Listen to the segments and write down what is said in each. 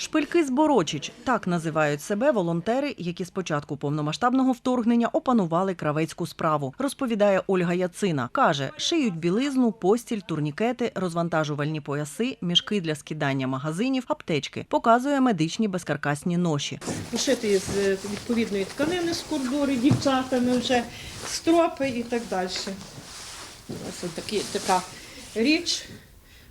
Шпильки з Борочич так називають себе волонтери, які з початку повномасштабного вторгнення опанували кравецьку справу. Розповідає Ольга Яцина. каже, шиють білизну, постіль, турнікети, розвантажувальні пояси, мішки для скидання магазинів, аптечки. Показує медичні безкаркасні ноші. Пошити з е, відповідної тканини з кордури, дівчатами вже стропи і так далі. Ось такі, така річ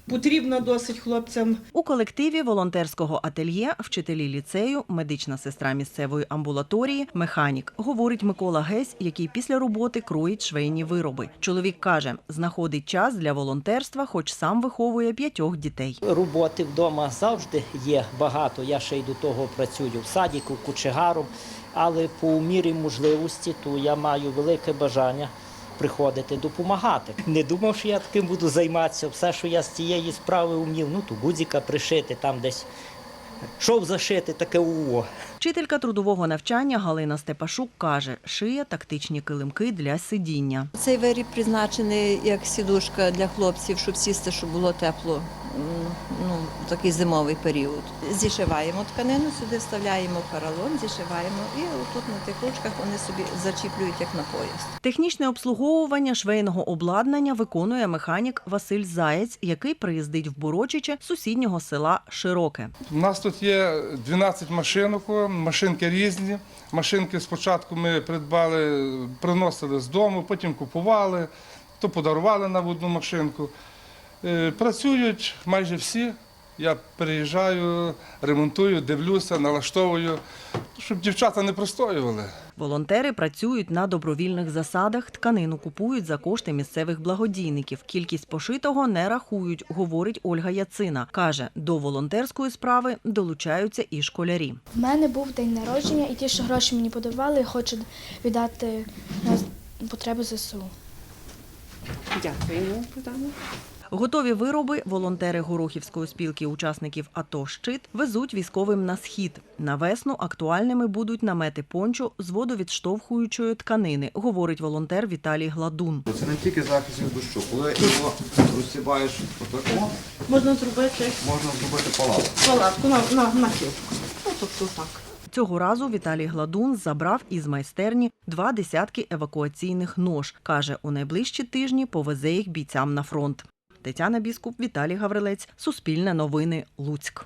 потрібна досить хлопцям. У колективі волонтерського ательє вчителі ліцею, медична сестра місцевої амбулаторії, механік, говорить Микола Гесь, який після роботи кроїть швейні вироби. Чоловік каже, знаходить час для волонтерства, хоч сам виховує п'ятьох дітей. Роботи вдома завжди є багато. Я ще й до того працюю в садіку, кучегаром, але по мірі можливості то я маю велике бажання приходити допомагати. Не думав, що я таким буду займатися. Все, що я з цієї справи умів, ну то гудзика пришити, там десь шов зашити, таке уво. Вчителька трудового навчання Галина Степашук каже, шиє тактичні килимки для сидіння. Цей виріб призначений як сідушка для хлопців, щоб сісти, щоб було тепло. Ну, такий зимовий період. Зішиваємо тканину, сюди вставляємо поролон, зішиваємо і отут на тих ручках вони собі зачіплюють як на пояс. Технічне обслуговування швейного обладнання виконує механік Василь Заєць, який приїздить в Борочиче з сусіднього села Широке. У нас тут є 12 машинок, машинки різні. Машинки спочатку ми придбали, приносили з дому, потім купували, то подарували на одну машинку. Е, Працюють майже всі. Я приїжджаю, ремонтую, дивлюся, налаштовую, щоб дівчата не простоювали. Волонтери працюють на добровільних засадах, тканину купують за кошти місцевих благодійників. Кількість пошитого не рахують, говорить Ольга Яцина. Каже, до волонтерської справи долучаються і школярі. У мене був день народження, і ті, що гроші мені подавали, хочу віддати на потребу ЗСУ. Дякуємо, Богдану. Готові вироби волонтери Горохівської спілки учасників АТО «Щит» везуть військовим на схід. На весну актуальними будуть намети пончо з водовідштовхуючої тканини, говорить волонтер Віталій Гладун. Це не тільки захист від дощу. Коли його розсібаєш отако, Можна зробити можна зробити палатку. палатку на, на, на. Ну, тобто так. Цього разу Віталій Гладун забрав із майстерні два десятки евакуаційних нож. Каже, у найближчі тижні повезе їх бійцям на фронт. Тетяна Біскуп, Віталій Гаврилець, Суспільне новини, Луцьк.